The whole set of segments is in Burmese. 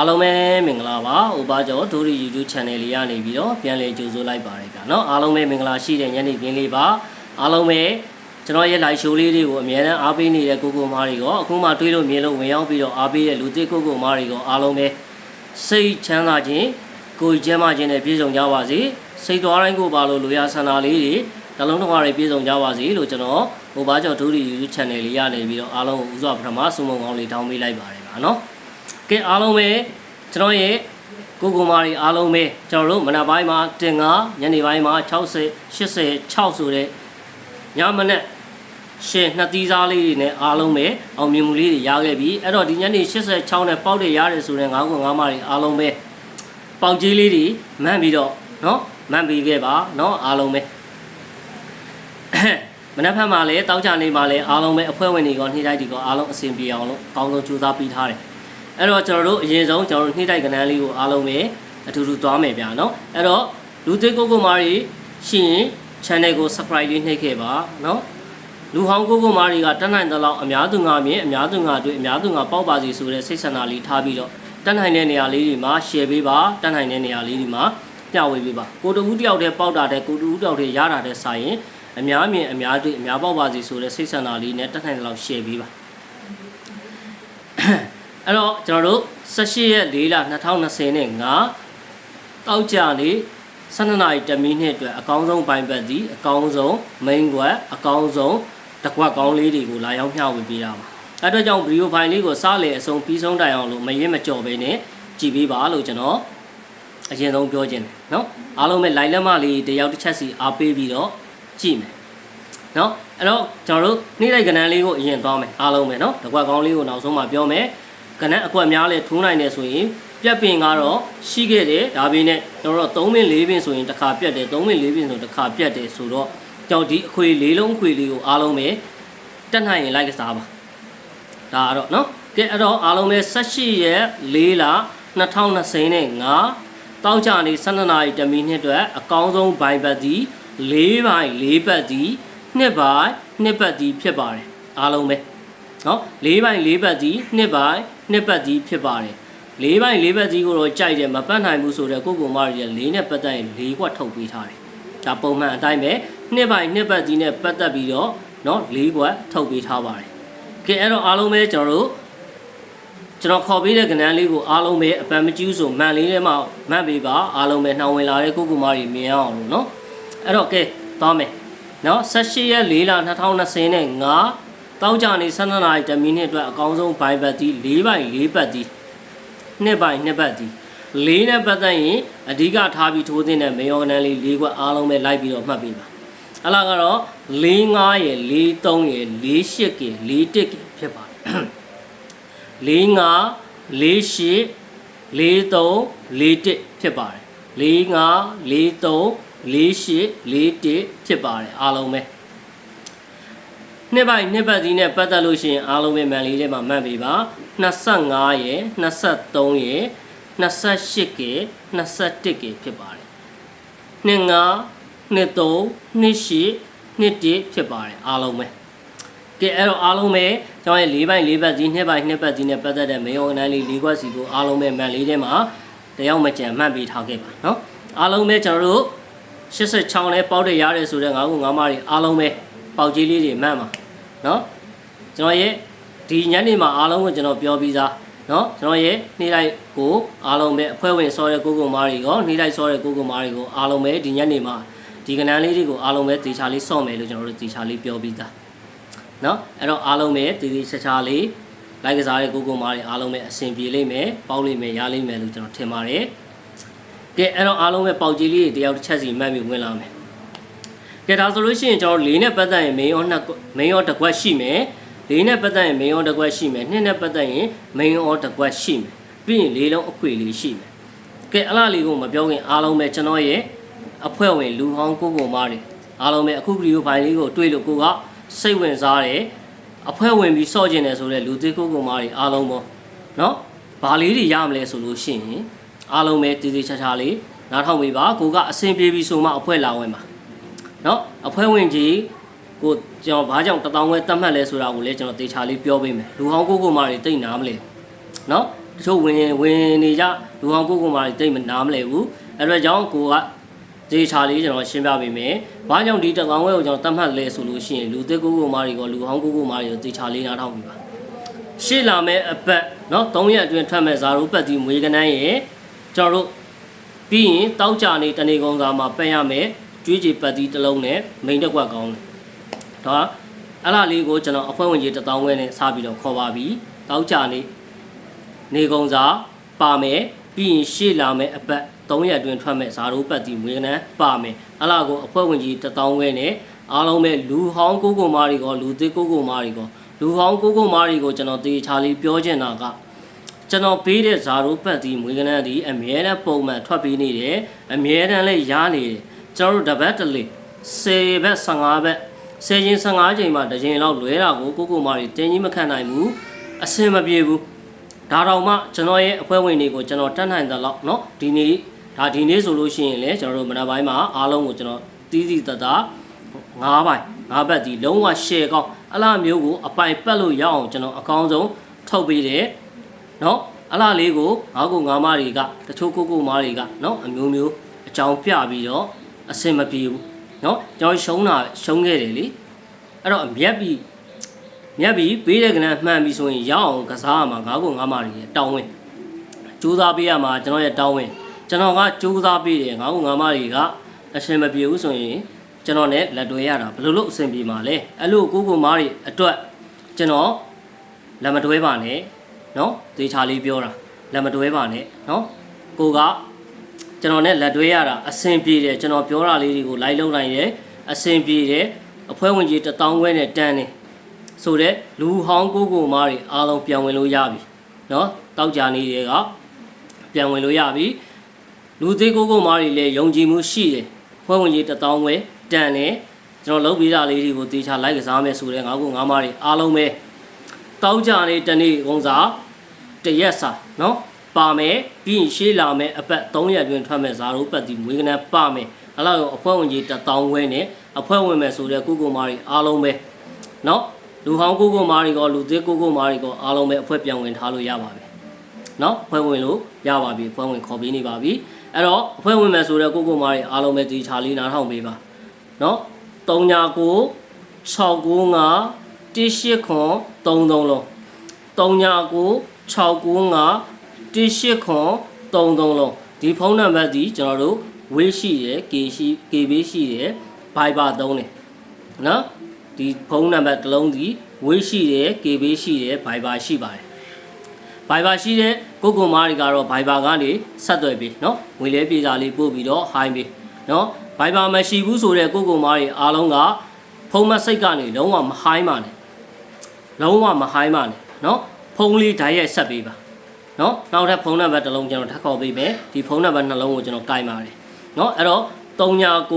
အားလုံးပဲမင်္ဂလာပါ။ဥပါကျော်ဒိုရီ YouTube Channel လေးကနေပြီးတော့ပြန်လည်ကြိုဆိုလိုက်ပါရစေ။နော်အားလုံးပဲမင်္ဂလာရှိတဲ့ညနေခင်းလေးပါ။အားလုံးပဲကျွန်တော်ရဲ့ live show လေးတွေကိုအများအားအားပေးနေတဲ့ကိုကိုမားတွေကအခုမှတွေးလို့မြင်လို့ဝင်ရောက်ပြီးတော့အားပေးတဲ့လူသစ်ကိုကိုမားတွေကအားလုံးပဲစိတ်ချမ်းသာခြင်းကိုယ်ကျန်းမာခြင်းနဲ့ပြည့်စုံကြပါစေ။စိတ်တော်တိုင်းကိုပါလို့လူရဆန္ဒလေးတွေနှလုံးတော်တွေပြည့်စုံကြပါစေလို့ကျွန်တော်ဟိုပါကျော်ဒိုရီ YouTube Channel လေးရနေပြီးတော့အားလုံးကိုဥစွာပထမဆုမုံကောင်းလေးတောင်းပေးလိုက်ပါရစေပါနော်။ ကဲအားလုံးပဲကျွန်တော်ရဲ့ကိုကိုမာရီအားလုံးပဲကျွန်တော်တို့မနက်ပိုင်းမှာတင်ငါညနေပိုင်းမှာ60 86ဆိုတဲ့ညမနက်ရှင်းနှစ်သီးစားလေးတွေနဲ့အားလုံးပဲအောင်မြင်မှုလေးတွေရခဲ့ပြီအဲ့တော့ဒီညနေ86နဲ့ပေါက်တွေရတယ်ဆိုတဲ့9ခု9မတွေအားလုံးပဲပေါက်ကြီးလေးတွေမှန်းပြီးတော့เนาะမှန်းပြီးခဲ့ပါเนาะအားလုံးပဲမနက်ဖြန်မှာလည်းတောက်ကြနေမှာလည်းအားလုံးပဲအဖွဲ့ဝင်တွေကနှိမ့်တိုက်ဒီကအားလုံးအဆင်ပြေအောင်လို့အကောင်းဆုံးကြိုးစားပြီးထားတယ် အဲ့တော့ကျွန်တော်တို့အရင်ဆုံးကျွန်တော်တို့နှိမ့်တိုက်ကဏ္ဍလေးကိုအားလုံးပဲအတူတူသွားမယ်ဗျာနော်အဲ့တော့လူသစ်ကိုကိုမာရီရှိရင် channel ကို subscribe လေးနှိပ်ခဲ့ပါနော်လူဟောင်းကိုကိုမာရီကတက်နိုင်တဲ့လောက်အများသူငါမြင်အများသူငါတွေ့အများသူငါပေါက်ပါစီဆိုတဲ့စိတ်ဆန္ဒလေးထားပြီးတော့တက်နိုင်တဲ့နေရာလေးတွေမှာ share ပေးပါတက်နိုင်တဲ့နေရာလေးတွေမှာပြဝေပေးပါကိုတူဦးတယောက်တည်းပေါက်တာတဲ့ကိုတူဦးတယောက်တည်းရတာတဲ့စာရင်အများမြင်အများတွေ့အများပေါက်ပါစီဆိုတဲ့စိတ်ဆန္ဒလေးနဲ့တက်နိုင်တဲ့လောက် share ပေးပါ အဲ့တော့ကျွန်တော်တို့18ရက်4လ2020နဲ့ငါတောက်ကြလေ12နာရီ10မိနစ်အတွက်အကောင်းဆုံးပိုင်းပတ်သည်အကောင်းဆုံး main ကွက်အကောင်းဆုံးတကွက်ကောင်းလေးတွေကိုလာရောက်မျှဝေပေးတာပါအဲ့အတွက်ကြောင့်ဗီဒီယိုဖိုင်လေးကိုစလေအဆုံးပြီးဆုံးတိုင်အောင်လို့မရင်မကြော်ဘဲနဲ့ကြည့်ပေးပါလို့ကျွန်တော်အရင်ဆုံးပြောခြင်းတယ်နော်အားလုံးပဲ లై လက်မလေးတယောက်တစ်ချက်စီအားပေးပြီးတော့ကြည့်မယ်နော်အဲ့တော့ကျွန်တော်တို့နှိလိုက်ကဏ္ဍလေးကိုအရင်သွားမယ်အားလုံးပဲနော်တကွက်ကောင်းလေးကိုနောက်ဆုံးမှပြောမယ် ကနက်အကွက်များလဲထိုးနိုင်တယ်ဆိုရင်ပြက်ပင်ကတော့ရှိခဲ့တယ်ဒါပေမဲ့ကျွန်တော်တို့3ပင်4ပင်ဆိုရင်တစ်ခါပြက်တယ်3ပင်4ပင်ဆိုတစ်ခါပြက်တယ်ဆိုတော့ကြောင့်ဒီအခွေလေးလုံးအခွေလေးကိုအားလုံးပဲတက်နိုင်ရင်လိုက်ကစားပါဒါကတော့เนาะကဲအဲ့တော့အားလုံးပဲ18ရက်4လ2020နဲ့5တောက်ကြနေ12နာရီတမီနှစ်အတွက်အကောင်းဆုံးဘိုင်ဘတ်ဒီ4ဘိုင်4ဘတ်ဒီ2ဘိုင်2ဘတ်ဒီဖြစ်ပါတယ်အားလုံးပဲ နော်၄ဘိုင်၄ဘတ်ကြီးနှစ်ဘိုင်နှစ်ဘတ်ကြီးဖြစ်ပါတယ်၄ဘိုင်၄ဘတ်ကြီးကိုတော့ကြိုက်တယ်မပတ်နိုင်ဘူးဆိုတော့ကိုကိုမရီ၄နဲ့ပတ်သက်ရင်၄ခွက်ထုတ်ပေးထားတယ်ဒါပုံမှန်အတိုင်းပဲနှစ်ဘိုင်နှစ်ဘတ်ကြီးနဲ့ပတ်သက်ပြီးတော့နော်၄ခွက်ထုတ်ပေးထားပါတယ်ကဲအဲ့တော့အားလုံးပဲကျွန်တော်တို့ကျွန်တော်ခေါ်ပေးတဲ့ကဏ္ဍလေးကိုအားလုံးပဲအပန်မကျူးဆိုမှန်လေးထဲမှာမှတ်ပေးပါအားလုံးပဲနှောင်ဝင်လာတဲ့ကိုကိုမရီမြင်အောင်လို့နော်အဲ့တော့ကဲသွားမယ်နော်18ရက်4လ2020နဲ့5 တောင်းကြနေ12နာရီ10မိနစ်အတွက်အကောင်းဆုံးဘိုင်ဘတ်တီ4ဘိုင်4ဘတ်တီ2ဘိုင်2ဘတ်တီ4နဲ့ပတ်သက်ရင်အဓိကထားပြီးထိုးသင့်တဲ့မေယောဂနန်လေး၄ခွက်အားလုံးပဲလိုက်ပြီးတော့မှတ်ပေးပါအလားကတော့4 5ရယ်4 3ရယ်4 8ကယ်4 1ကယ်ဖြစ်ပါတယ်4 5 4 8 4 3 4 1ဖြစ်ပါတယ်4 5 4 3 4 8 4 1ဖြစ်ပါတယ်အားလုံးပဲ နှစ်ပိုင်နှစ်ပတ်စီးနဲ့ပတ်သက်လို့ရှိရင်အားလုံးပဲမန်လေးထဲမှာမှတ်ပေးပါ25ရယ်23ရယ်28ကယ်21ကယ်ဖြစ်ပါတယ်25 23 28 21ဖြစ်ပါတယ်အားလုံးပဲကဲအဲ့တော့အားလုံးပဲကျွန်တော်ရဲ့၄ပိုင်း၄ပတ်စီးနှစ်ပိုင်းနှစ်ပတ်စီးနဲ့ပတ်သက်တဲ့မေယုံအနန်းလေး၄ခွက်စီကိုအားလုံးပဲမန်လေးထဲမှာတယောက်မကြံမှတ်ပေးထားခဲ့ပါเนาะအားလုံးပဲကျွန်တော်တို့86နဲ့ပေါက်တဲ့ရတယ်ဆိုတဲ့၅ခု၅မတွေအားလုံးပဲ ပေါက်ကြီးလေးတွေမှန်ပါနော်ကျွန်တော်ရဲ့ဒီညနေမှာအားလုံးကိုကျွန်တော်ပြောပြီးသားနော်ကျွန်တော်ရဲ့နေ့လိုက်ကိုအားလုံးပဲအဖွဲ့ဝင်စောတဲ့ကိုကိုမားတွေရောနေ့လိုက်စောတဲ့ကိုကိုမားတွေကိုအားလုံးပဲဒီညနေမှာဒီကဏ္ဍလေးတွေကိုအားလုံးပဲတေချာလေးစော့မယ်လို့ကျွန်တော်တို့တေချာလေးပြောပြီးသားနော်အဲ့တော့အားလုံးပဲတေသေးချာချာလေးလိုက်ကစားတဲ့ကိုကိုမားတွေအားလုံးပဲအဆင်ပြေလိမ့်မယ်ပေါက်လိမ့်မယ်ရလိမ့်မယ်လို့ကျွန်တော်ထင်ပါတယ်ကဲအဲ့တော့အားလုံးပဲပေါက်ကြီးလေးတွေတယောက်တစ်ချက်စီမှတ်ပြီးဝင်လာမယ် ကဲဒါဆိုလို့ရှိရင်ကျွန်တော်၄နဲ့ပတ်သက်ရင် main ရောနှစ် main ရောတစ်ခွက်ရှိမယ်၄နဲ့ပတ်သက်ရင် main ရောတစ်ခွက်ရှိမယ်2နဲ့ပတ်သက်ရင် main ရောတစ်ခွက်ရှိမယ်ပြီးရင်၄လုံးအခွေလေးရှိမယ်ကဲအလားလေးကိုမပြောခင်အားလုံးပဲကျွန်တော်ရဲ့အဖွဲ့ဝင်လူဟောင်းကိုကိုမားတွေအားလုံးပဲအခုဗီဒီယိုဖိုင်လေးကိုတွေ့လို့ကိုကစိတ်ဝင်စားတယ်အဖွဲ့ဝင်ပြီးစော့ကျင်တယ်ဆိုတဲ့လူသစ်ကိုကိုမားတွေအားလုံးပေါ့နော်ဘာလေးတွေရမလဲဆိုလို့ရှိရင်အားလုံးပဲတည်တည်ချာချာလေးနားထောင်ပေးပါကိုကအဆင်ပြေပြီဆိုမှအဖွဲ့လာဝင်ပါ เนาะအဖွဲ့ဝင်ကြီးကိုကျွန်တော်ဘာကြောင့်တထောင်ဝဲတတ်မှတ်လဲဆိုတာကိုလည်းကျွန်တော်တေချာလေးပြောပေးမယ်လူဟောင်းကိုကိုမာတွေတိတ်နားမလဲเนาะက တချို့ဝင်ဝင်နေကြလူဟောင်းကိုကိုမာတွေတိတ်မနားမလဲဘူးအဲ့တော့ကြောင့်ကိုကဒေချာလေးကျွန်တော်ရှင်းပြပေးမယ်။ဘာကြောင့်ဒီတကောင်ဝဲကိုကျွန်တော်တတ်မှတ်လဲဆိုလို့ရှိရင်လူသစ်ကိုကိုမာတွေကလူဟောင်းကိုကိုမာတွေကိုဒေချာလေးနားထောင်ပြီပါ။ရှေ့လာမဲ့အပတ်เนาะ3ရက်အတွင်းထွက်မဲ့ဇာရိုးပတ်ဒီမွေးကနန်းရဲ့ကျွန်တော်တို့ပြီးရင်တောက်ကြနေတနေကုန်းစာမှာပက်ရမယ် ကျွေးကြည်ပတ်ဒီတစ်လုံးနဲ့မိန်တက်ကွက်ကောင်းတယ်။ဒါအဲ့လားလေးကိုကျွန်တော်အဖွဲ့ဝင်ကြီးတစ်တောင်းခွဲနဲ့စပြီးတော့ခေါ်ပါပြီ။တောက်ကြနေနေကုန်းစာပါမယ်ပြီးရင်ရှေ့လာမဲ့အပတ်3ရက်အတွင်းထွက်မဲ့ဇာရိုးပတ်ဒီမွေးကနန်းပါမယ်။အဲ့လားကိုအဖွဲ့ဝင်ကြီးတစ်တောင်းခွဲနဲ့အားလုံးပဲလူဟောင်းကိုကိုမားတွေကလူသစ်ကိုကိုမားတွေကလူဟောင်းကိုကိုမားတွေကိုကျွန်တော်တေချာလေးပြောချင်တာကကျွန်တော်ပေးတဲ့ဇာရိုးပတ်ဒီမွေးကနန်းဒီအမြဲတမ်းပုံမှန်ထွက်ပေးနေတယ်အမြဲတမ်းလည်းရားနေတယ် ကျွန်တော်တို့တပတ်တလေ10ဘက်15ဘက်10ချင်း15ချိန်မှာတစ်ချိန်လောက်လွဲတာကိုကိုကိုမာတွေတင်းကြီးမခံနိုင်ဘူးအဆင်မပြေဘူးဒါတော့မှကျွန်တော်ရဲ့အဖွဲ့ဝင်တွေကိုကျွန်တော်တတ်နိုင်သလောက်เนาะဒီနေ့ဒါဒီနေ့ဆိုလို့ရှိရင်လည်းကျွန်တော်တို့မနက်ပိုင်းမှာအားလုံးကိုကျွန်တော်တီးတီးတတ၅ပိုင်း၅ဘက်ဒီလုံးဝ share ကောင်းအလားမျိုးကိုအပိုင်ပတ်လို့ရအောင်ကျွန်တော်အကောင်းဆုံးထုတ်ပေးတယ် နော်အလားလေးကိုငါးကိုငါးမတွေကတချို့ကိုကိုမားတွေကနော်အမျိုးမျိုးအကြောင်းပြပြီးတော့ အဆင်မပြေဘူးနော်ကျွန်တော်ရှုံးတာရှုံးခဲ့တယ်လေအဲ့တော့မြက်ပြီးမြက်ပြီးပေးတဲ့ကဏ္ဍမှန်ပြီဆိုရင်ရအောင်ကစားရမှာငါးကိုငါးမတွေရဲ့တောင်းဝင်ကြိုးစားပေးရမှာကျွန်တော်ရဲ့တောင်းဝင်ကျွန်တော်ကကြိုးစားပေးတယ်ငါးကိုငါးမတွေကအဆင်မပြေဘူးဆိုရင်ကျွန်တော်နဲ့လက်တွဲရတာဘယ်လိုလုပ်အဆင်ပြေမှာလဲအဲ့လိုကိုကိုမားတွေအတွက်ကျွန်တော်လက်မတွဲပါနဲ့နော်သေချာလေးပြောတာလက်မတွဲပါနဲ့နော်ကိုက ကျွန်တော်နဲ့လက်တွဲရတာအဆင်ပြေတယ်ကျွန်တော်ပြောတာလေးတွေကိုလိုက်လုံးနိုင်တယ်အဆင်ပြေတယ်အဖွဲဝင်ကြီးတစ်တောင်းခွဲနဲ့တန်းတယ်ဆိုတော့လူဟောင်းကိုကိုမားတွေအားလုံးပြန်ဝင်လို့ရပြီနော်တောက်ကြနေတွေကပြန်ဝင်လို့ရပြီလူသေးကိုကိုမားတွေလည်းယုံကြည်မှုရှိတယ်ဖွဲဝင်ကြီးတစ်တောင်းခွဲတန်းတယ်ကျွန်တော်လုပ်ပြီးတာလေးတွေကိုသေချာလိုက်ကစားမယ်ဆိုတော့ငါကငါးမားတွေအားလုံးပဲတောက်ကြနေတနေ့ကုန်းစာတရက်စာနော် ပါမယ်ပြီးရင်ရှေးလာမယ်အပတ်3ရက်တွင်ထွက်မယ်ဇာရိုးပတ်ဒီမွေးကနန်းပါမယ်အဲ့လောက်ရောအဖွဲ့ဝင်ကြီးတထောင်ခွဲနဲ့အဖွဲ့ဝင်မယ်ဆိုတဲ့ကုကုမာတွေအားလုံးပဲနော်လူဟောင်းကုကုမာတွေကလူသစ်ကုကုမာတွေကအားလုံးပဲအဖွဲ့ပြန်ဝင်ထားလို့ရပါပြီနော်အဖွဲ့ဝင်လို့ရပါပြီအဖွဲ့ဝင်ခေါ်ပေးနေပါပြီအဲ့တော့အဖွဲ့ဝင်မယ်ဆိုတဲ့ကုကုမာတွေအားလုံးပဲဒီချာလေးနားထောင်ပေးပါနော်3ညာကို695 18ခွန်33လုံး3ညာကို695 18ခေါ်33လုံးဒီဖုန်းနံပါတ်ဒီကျွန်တော်တို့ဝေးရှိရယ် K ရှိ KB ရှိရယ် Viber သုံးတယ်နော်ဒီဖုန်းနံပါတ်တစ်လုံးဒီဝေးရှိရယ် KB ရှိရယ် Viber ရှိပါတယ် Viber ရှိတဲ့ကိုကိုမားတွေကတော့ Viber ကနေဆက်သွယ်ပြီးနော်ငွေလဲပြေစာလေးပို့ပြီးတော့ high ပြီးနော် Viber မရှိဘူးဆိုတဲ့ကိုကိုမားတွေအားလုံးကဖုန်းမစိတ်ကနေလုံးဝမ high ပါနဲ့လုံးဝမ high ပါနဲ့နော်ဖုန်းလေးဓာတ်ရိုက်ဆက်ပေးပါ နော်နောက်ထပ်ဖုန်းနံပါတ်တစ်လုံးကျွန်တော်ထပ်ခေါ်ပေးမယ်ဒီဖုန်းနံပါတ်နှလုံးကိုကျွန်တော်ကင်ပါတယ်နော်အဲ့တော့39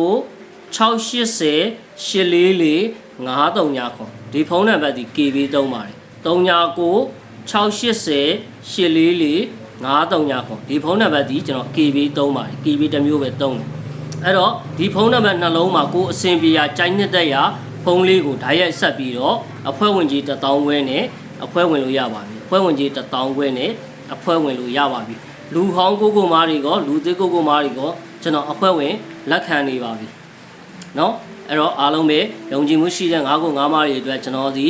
680 844 939ခေါ်ဒီဖုန်းနံပါတ်ဒီ KB သုံးပါတယ်39 680 844 939ခေါ်ဒီဖုန်းနံပါတ်ဒီကျွန်တော် KB သုံးပါတယ် KB တစ်မျိုးပဲသုံးတယ်အဲ့တော့ဒီဖုန်းနံပါတ်နှလုံးမှာကိုအစင်ပြေရာကြိုက်နှစ်သက်ရာဖုန်းလေးကိုဓာတ်ရိုက်ဆက်ပြီးတော့အဖွဲ့ဝင်ကြီး1000ခွဲနဲ့အဖွဲ့ဝင်လို့ရပါပြီအဖွဲ့ဝင်ကြီး1000ခွဲနဲ့ အဖွဲ့ဝင်လို့ရပါပြီလူဟောင်းကိုကိုမားတွေကလူသစ်ကိုကိုမားတွေကကျွန်တော်အဖွဲ့ဝင်လက်ခံနေပါပြီเนาะအဲ့တော့အားလုံးပဲယုံကြည်မှုရှိတဲ့ငါးကိုငါးမားတွေအတွက်ကျွန်တော်ဒီ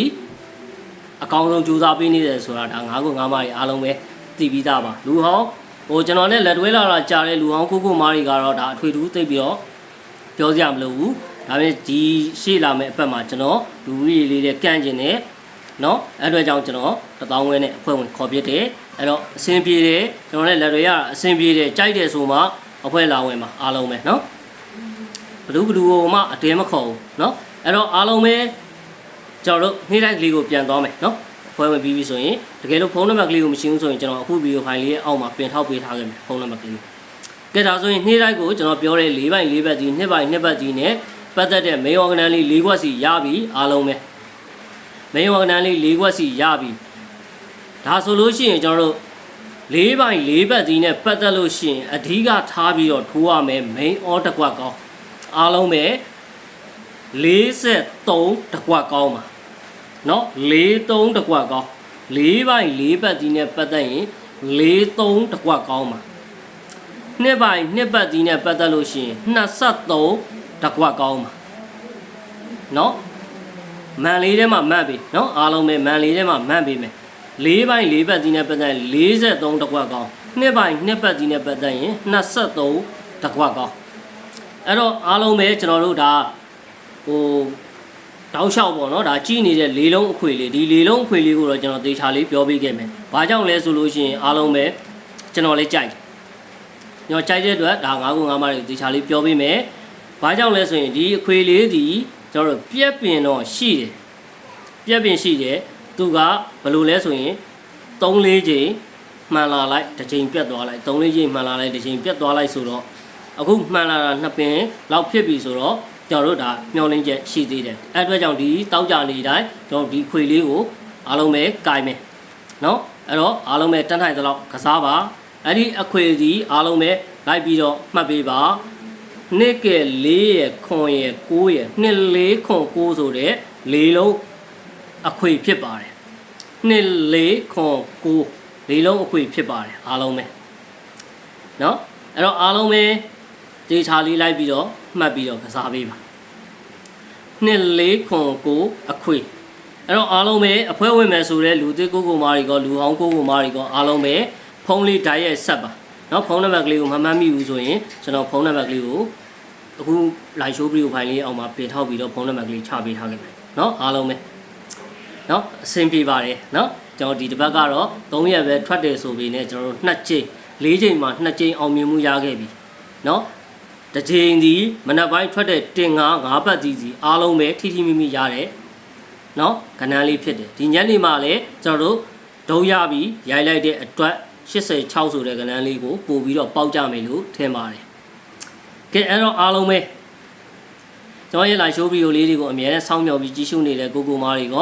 အကောင်းဆုံးကြိုးစားပေးနေတယ်ဆိုတာဒါငါးကိုငါးမားတွေအားလုံးပဲသိပြီးသားပါလူဟောင်းဟိုကျွန်တော်နဲ့လက်တွဲလာတာကြားတဲ့လူဟောင်းကိုကိုမားတွေကတော့ဒါအထွေထူးသိပြီးတော့ပြောစရာမလိုဘူးဒါပေမဲ့ဒီရှေ့လာမယ့်အပတ်မှာကျွန်တော်လူကြီးလေးတဲ့ကန့်ကျင်နေเนาะအဲ့အတွက်ကြောင့်ကျွန်တော်တပေါင်းဝဲနဲ့အဖွဲ့ဝင်ခေါ်ပြတယ် အဲ့တော့အဆင်ပြေတယ်ကျွန်တော်လည်းလက်တွေရအဆင်ပြေတယ်ကြိုက်တယ်ဆိုမှအဖွဲ့လာဝင်မှာအားလုံးပဲเนาะဘလူးဘလူးကိုမှအတင်းမခေါ်ဘူးเนาะအဲ့တော့အားလုံးပဲကျွန်တော်တို့နေ့တိုင်းကလေးကိုပြန်သွားမယ်เนาะဖွဲ့ဝင်ပြီးပြီဆိုရင်တကယ်လို့ဖုန်းနံပါတ်ကလေးကိုမရှိဘူးဆိုရင်ကျွန်တော်အခုဗီဒီယိုဖိုင်လေးရဲ့အောက်မှာပြင်ထောက်ပေးထားခဲ့မယ်ဖုန်းနံပါတ်ကလေးကဲဒါဆိုရင်နေ့တိုင်းကိုကျွန်တော်ပြောတဲ့၄ပိုင်း၄ဘက်ဒီနှစ်ပိုင်းနှစ်ဘက်ဒီနဲ့ပတ်သက်တဲ့ main organ လေး၄ခွက်စီရပြီအားလုံးပဲ main organ လေး၄ခွက်စီရပြီ ဒါဆိုလို့ရှိရင်ကျွန်တော်တို့၄ပိုင်း၄ဘက်ဒီနဲ့ပတ်သက်လို့ရှိရင်အဓိကထားပြီးတော့ထိုးရမယ် main or တစ်ခွက်ကောင်းအားလုံးပဲ43တစ်ခွက်ကောင်းပါเนาะ43တစ်ခွက်ကောင်း၄ပိုင်း၄ဘက်ဒီနဲ့ပတ်သက်ရင် ၄3တကွက်ကောင်းပါနှစ်ပိုင်းနှစ်ပတ်ဒီနဲ့ပတ်သက်လို့ရှိရင်23တကွက်ကောင်းပါနော်မန်လေးထဲမှာမှတ်ပြီနော်အားလုံးပဲမန်လေးထဲမှာမှတ်ပြီမယ် ၄ပိုင်း၄ပတ်ဒီနဲ့ပတ်သက်ရင်43တကွက်ကောင်းနှစ်ပိုင်းနှစ်ပတ်ဒီနဲ့ပတ်သက်ရင်23တကွက်ကောင်းအဲ့တော့အားလုံးပဲကျွန်တော်တို့ဒါဟိုတောက်လျှောက်ပေါ့နော်ဒါကြီးနေတဲ့လေလုံးအခွေလေးဒီလေလုံးအခွေလေးကိုတော့ကျွန်တော်သေချာလေးပြောပေးခဲ့မယ်။ဘာကြောင့်လဲဆိုလို့ရှိရင်အားလုံးပဲကျွန်တော်လေးကြိုက်တယ်။ကျွန်တော်ကြိုက်တဲ့အတွက်ဒါ9ခု9မှားတွေသေချာလေးပြောပေးမယ်။ဘာကြောင့်လဲဆိုရင်ဒီအခွေလေးဒီကျွန်တော်တို့ပြက်ပင်တော့ရှိတယ်။ပြက်ပင်ရှိတယ်။ သူကဘယ်လိုလဲဆိုရင်3 4ချိန်မှန်လာလိုက်တစ်ချိန်ပြတ်သွားလိုက်3 4ချိန်မှန်လာလိုက်တစ်ချိန်ပြတ်သွားလိုက်ဆိုတော့အခုမှန်လာတာနှစ်ပင်လောက်ဖြစ်ပြီဆိုတော့ကျွန်တော်တို့ဒါမျောလင်းချက်ရှိသေးတယ်အဲ့အတွက်ကြောင့်ဒီတောက်ကြနေတိုင်းကျွန်တော်ဒီခွေလေးကိုအားလုံးပဲကင်မယ်နော်အဲ့တော့အားလုံးပဲတန်းထိုင်သလောက်ကစားပါအဲ့ဒီအခွေစီအားလုံးပဲလိုက်ပြီးတော့မှတ်ပေးပါနှစ်က၄ရဲ့ခွန်ရဲ့၉ရဲ့နှစ်၄ခွန်၉ဆိုတဲ့လေးလုံးအခွေဖြစ်ပါတယ် နှစ်၄ခွန်၉လေးလုံးအခွေဖြစ်ပါတယ်အားလုံးပဲနော်အဲ့တော့အားလုံးပဲဒေချာလေးလိုက်ပြီးတော့မှတ်ပြီးတော့ကစားပေးပါနှစ်လေးခွန်ကိုအခွေအဲ့တော့အားလုံးပဲအဖွဲဝင်မယ်ဆိုတဲ့လူသစ်ကိုကိုမာရီကောလူဟောင်းကိုကိုမာရီကောအားလုံးပဲဖုန်းလေးဓာတ်ရဲ့ဆက်ပါเนาะဖုန်းနံပါတ်ကလေးကိုမမှတ်မိဘူးဆိုရင်ကျွန်တော်ဖုန်းနံပါတ်ကလေးကိုအခု live show ပြီးဖိုင်လေးအောက်မှာပြင်ထောက်ပြီးတော့ဖုန်းနံပါတ်ကလေးချပေးထားခဲ့မယ်เนาะအားလုံးပဲ နော်အဆင်ပြေပါတယ်နော်ကျွန်တော်ဒီတစ်ပတ်ကတော့3ရက်ပဲထွက်တယ်ဆိုပေနဲ့ကျွန်တော်တို့2ချိန်4ချိန်မှာ2ချိန်အောင်မြင်မှုရခဲ့ပြီနော်တစ်ချိန်စီမနက်ပိုင်းထွက်တဲ့တင်ကား၅ပတ်စီစီအားလုံးပဲထိထိမိမိရတယ်နော်ကဏ္ဍလေးဖြစ်တယ်ဒီညနေမှာလည်းကျွန်တော်တို့ဒုံရပြီးရိုက်လိုက်တဲ့အတွက်86ဆိုတဲ့ကဏ္ဍလေးကိုပို့ပြီးတော့ပေါက်ကြမယ်လို့ထင်ပါတယ်ကဲအဲ့တော့အားလုံးပဲကျွန်တော်ရဲ့ live show video လေးတွေကိုအများနဲ့စောင့်မျှော်ပြီးကြည့်ရှုနေတဲ့ကိုကိုမားတွေက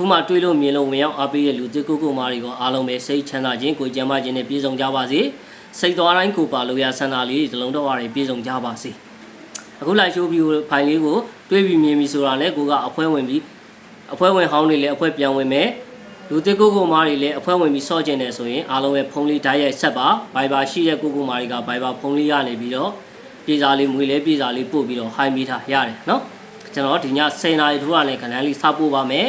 ခုမှတွေးလို့မြင်လို့ဝင်ရောက်အားပေးတဲ့လူသစ်ကိုကိုမားတွေကအားလုံးပဲစိတ်ချမ်းသာခြင်းကိုကြံ့မာခြင်းနဲ့ပြည့်စုံကြပါစေစိတ်သွားတိုင်းကိုပါလို့ရဆန္ဒလေးဒီလုံးတော့ရပြည့်စုံကြပါစေအခု live show video ဖိုင်လေးကိုတွေးပြီးမြင်ပြီးဆိုတာနဲ့ကိုကအဖွဲဝင်ပြီးအဖွဲဝင်ဟောင်းတွေလည်းအဖွဲပြန်ဝင်မယ်လူသစ်ကိုကိုမားတွေလည်းအဖွဲဝင်ပြီးစော့ကျင်တယ်ဆိုရင်အားလုံးပဲဖုန်းလေးဓာတ်ရိုက်ဆက်ပါ Viber ရှိတဲ့ကိုကိုမားတွေက Viber ဖုန်းလေးရနေပြီးတော့ပြည်စာလေးမွေလေးပြည်စာလေးပို့ပြီးတော့ high မိထားရတယ်နော်ကျွန်တော်ဒီည10နာရီထိုးရတဲ့ခဏလေးစပို့ပါမယ်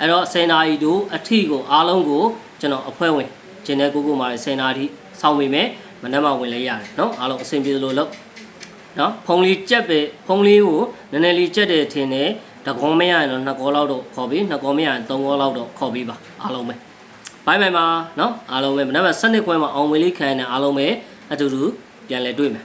အဲ့တော့10နာရီတို့အထီကိုအားလုံးကိုကျွန်တော်အဖွဲဝင်ကျင်တဲ့ကိုကိုမားတွေ10နာရီစောင့်မိမယ်မနေ့မှဝင်လဲရတယ်နော်အားလုံးအဆင်ပြေလို့လို့နော်ဖုန်းလေးကြက်ပဲဖုန်းလေးကိုနည်းနည်းလေးကြက်တယ်ထင်တယ်တကောမရရင်တော့နှစ်ကောလောက်တော့ခေါ်ပြီးနှစ်ကောမရရင်သုံးကောလောက်တော့ခေါ်ပြီးပါအားလုံးပဲဘိုင်ဘိုင်ပါနော်အားလုံးပဲမနေ့မှ7နှစ်ခွဲမှာအောင်ဝင်လေးခံနေအားလုံးပဲအတူတူပြန်လဲတွေ့မယ်